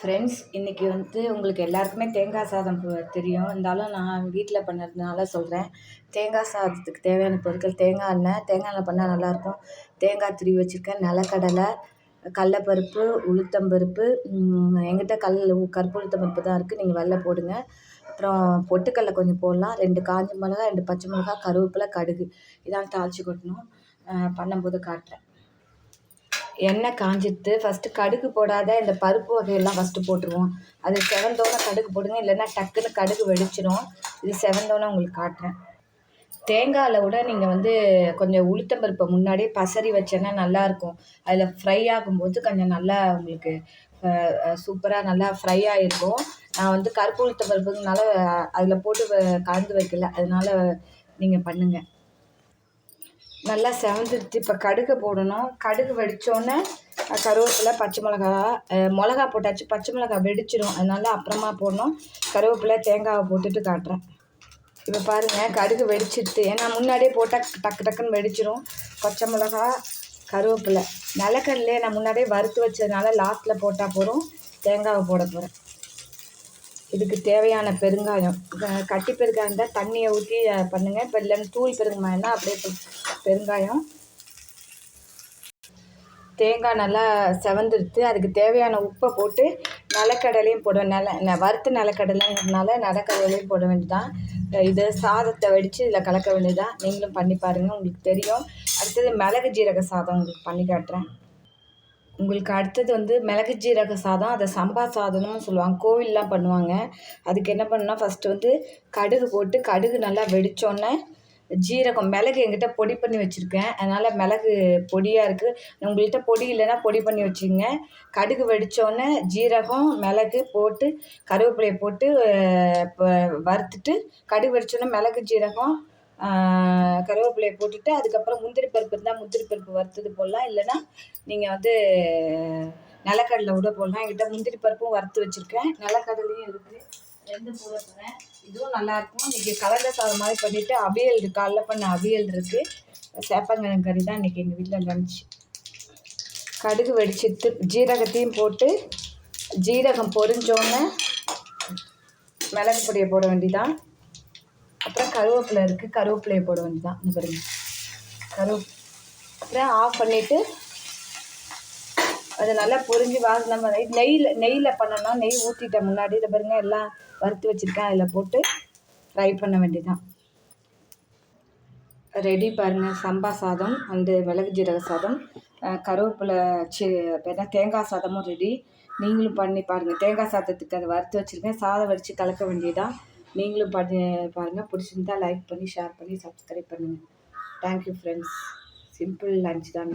Friends இன்றைக்கி வந்து உங்களுக்கு எல்லாருக்குமே தேங்காய் சாதம் தெரியும். இருந்தாலும் நான் வீட்டில் பண்ணுறதுனால சொல்கிறேன் தேங்காய் சாதத்துக்கு தேவையான பொருட்கள் தேங்காய் எண்ணெய் தேங்காய் எண்ணெய் பண்ணால் நல்லாயிருக்கும் தேங்காய் துருவி வச்சுருக்கேன். நிலக்கடலை கடலப்பருப்பு உளுத்தம்பருப்பு எங்கிட்ட கல் கருப்பு உளுத்தம்பருப்பு தான் இருக்குது நீங்கள் வெள்ளை போடுங்க. அப்புறம் பொட்டுக்கடலை கொஞ்சம் போடலாம். ரெண்டு காஞ்ச மிளகா ரெண்டு பச்சை மிளகா கருவேப்பிலை கடுகு இதான் தாளித்து கொட்டணும். பண்ணும்போது காட்டுறேன். எண்ணெய் காஞ்சிட்டு ஃபஸ்ட்டு கடுகு போடாத இந்த பருப்பு வகையெல்லாம் ஃபஸ்ட்டு போட்டுருவோம். அது செவந்தோன்னே கடுகு போடுங்க. இல்லைன்னா டக்குன்னு கடுகு வெடிச்சிடும் இது செவந்தோன்னே உங்களுக்கு காட்டுறேன். தேங்காயில் விட நீங்கள் வந்து கொஞ்சம் உளுத்தம்பருப்பை முன்னாடியே பசறி வச்சேன்னா நல்லாயிருக்கும் அதில் ஃப்ரை ஆகும்போது கொஞ்சம் நல்லா உங்களுக்கு சூப்பராக நல்லா ஃப்ரை ஆகிருக்கும் நான் வந்து கருப்பு உளுத்தம்பருப்புனால அதில் போட்டு வ- கலந்து வைக்கல. அதனால் நீங்கள் பண்ணுங்கள் நல்லா செவந்துடுச்சு. இப்போ கடுகு போடணும். கடுகு வெடித்தோன்னே கருவேப்பிலை பச்சை மிளகா மிளகா போட்டாச்சு. பச்சை மிளகா வெடிச்சிடும் அதனால அப்புறமா போடணும். கருவேப்பிலை தேங்காவை போட்டுட்டு காட்டுறேன். இப்போ பாருங்கள் கடுகு வெடிச்சிடுது ஏன்னா முன்னாடியே போட்டால் டக்கு டக்குன்னு வெடிச்சிடும் பச்சை மிளகா கருவேப்பிலை. நிலக்கடலையே நான் முன்னாடியே வறுத்து வச்சதுனால லாஸ்ட்டில் போட்டால் போதும். தேங்காவை போட போகிறேன் இதுக்கு தேவையான பெருங்காயம். கட்டி பெருங்காயம் இருந்தால் தண்ணியை ஊற்றி பண்ணுங்கள் இப்போ இல்லைன்னு தூள் பெருங்காயம்னா அப்படியே பெருங்காயம். தேங்காய் நல்லா செவந்துடுத்து அதுக்கு தேவையான உப்பை போட்டு நிலக்கடலையும் போடுவேன் நில ந- வறுத்த நிலக்கடலைங்கிறதுனால நிலக்கடலையும் போட வேண்டியதான் இது சாதத்தை வடித்து இதில் கலக்க வேண்டியதான் நீங்களும் பண்ணி பாருங்கள் உங்களுக்கு தெரியும். அடுத்தது மிளகு ஜீரக சாதம் உங்களுக்கு பண்ணி காட்டுறேன். உங்களுக்கு அடுத்தது வந்து மிளகு ஜீரக சாதம் அதை சம்பா சாதம்னு சொல்லுவாங்க. கோவில்லாம் பண்ணுவாங்க. அதுக்கு என்ன பண்ணணும்னா ஃபஸ்ட்டு வந்து கடுகு போட்டு கடுகு நல்லா வெடிச்சோன்னே ஜீரகம் மிளகு எங்கிட்ட பொடி பண்ணி வச்சுருக்கேன். அதனால் மிளகு பொடியாக இருக்குது உங்கள்கிட்ட பொடி இல்லைன்னா பொடி பண்ணி வச்சுங்க கடுகு வெடிச்சோன்னே ஜீரகம் மிளகு போட்டு கருவேப்பிலையை போட்டு அஹ், வறுத்துட்டு கடுகு வெடிச்சோன்னே மிளகு ஜீரகம் கருவேப்பிலையை போட்டுட்டு அதுக்கப்புறம் முந்திரி பருப்பு இருந்தால் முந்திரி பருப்பு வறுத்தது போடலாம். இல்லைன்னா நீங்கள் வந்து நிலக்கடலை விட போடலாம். என்கிட்ட முந்திரி பருப்பும் வறுத்து வச்சுருக்கேன். நிலக்கடலையும் இருக்குது ரெண்டு போடுறேன் இதுவும் நல்லாயிருக்கும் இன்றைக்கி கலந்த சாதம் மாதிரி பண்ணிவிட்டு அவியல் இருக்குது காலைல பண்ண அவியல் இருக்குது சேப்பங்கிழங்கு கறி தான் இன்றைக்கி எங்கள் வீட்டில் லஞ்ச் கடுகு வெடிச்சிட்டு ஜீரகத்தையும் போட்டு ஜீரகம் பொரிஞ்சோன்னே மிளகு பொடியை போட வேண்டிதான் அப்புறம் கருவேப்பிலை இருக்குது கருவேப்பிலையை போட வேண்டியதான் இந்த பாருங்க. கருவே அப்புறம் ஆஃப் பண்ணிவிட்டு அது நல்லா பொரிஞ்சு வாசனை நம்ம நெய்யில் நெய்யில் பண்ணணும் நெய் ஊற்றிட்டேன் முன்னாடி இதை பாருங்க எல்லாம் வறுத்து வச்சுருக்கேன். அதில் போட்டு ஃப்ரை பண்ண வேண்டியதான் ரெடி பாருங்கள் சம்பா சாதம் அண்டு மிளகு ஜீரக சாதம் கருவேப்பிலை சி தேங்காய் சாதமும் ரெடி நீங்களும் பண்ணி பாருங்கள் தேங்காய் சாதத்துக்கு அதை வறுத்து வச்சுருக்கேன். சாதம் வடித்து கலக்க வேண்டியதான் நீங்களும் பண்ணி பாருங்கள் பிடிச்சிருந்தா லைக் பண்ணி ஷேர் பண்ணி சப்ஸ்கிரைப் பண்ணுங்கள் தேங்க்யூ ஃப்ரெண்ட்ஸ் சிம்பிள் லஞ்ச் தான்.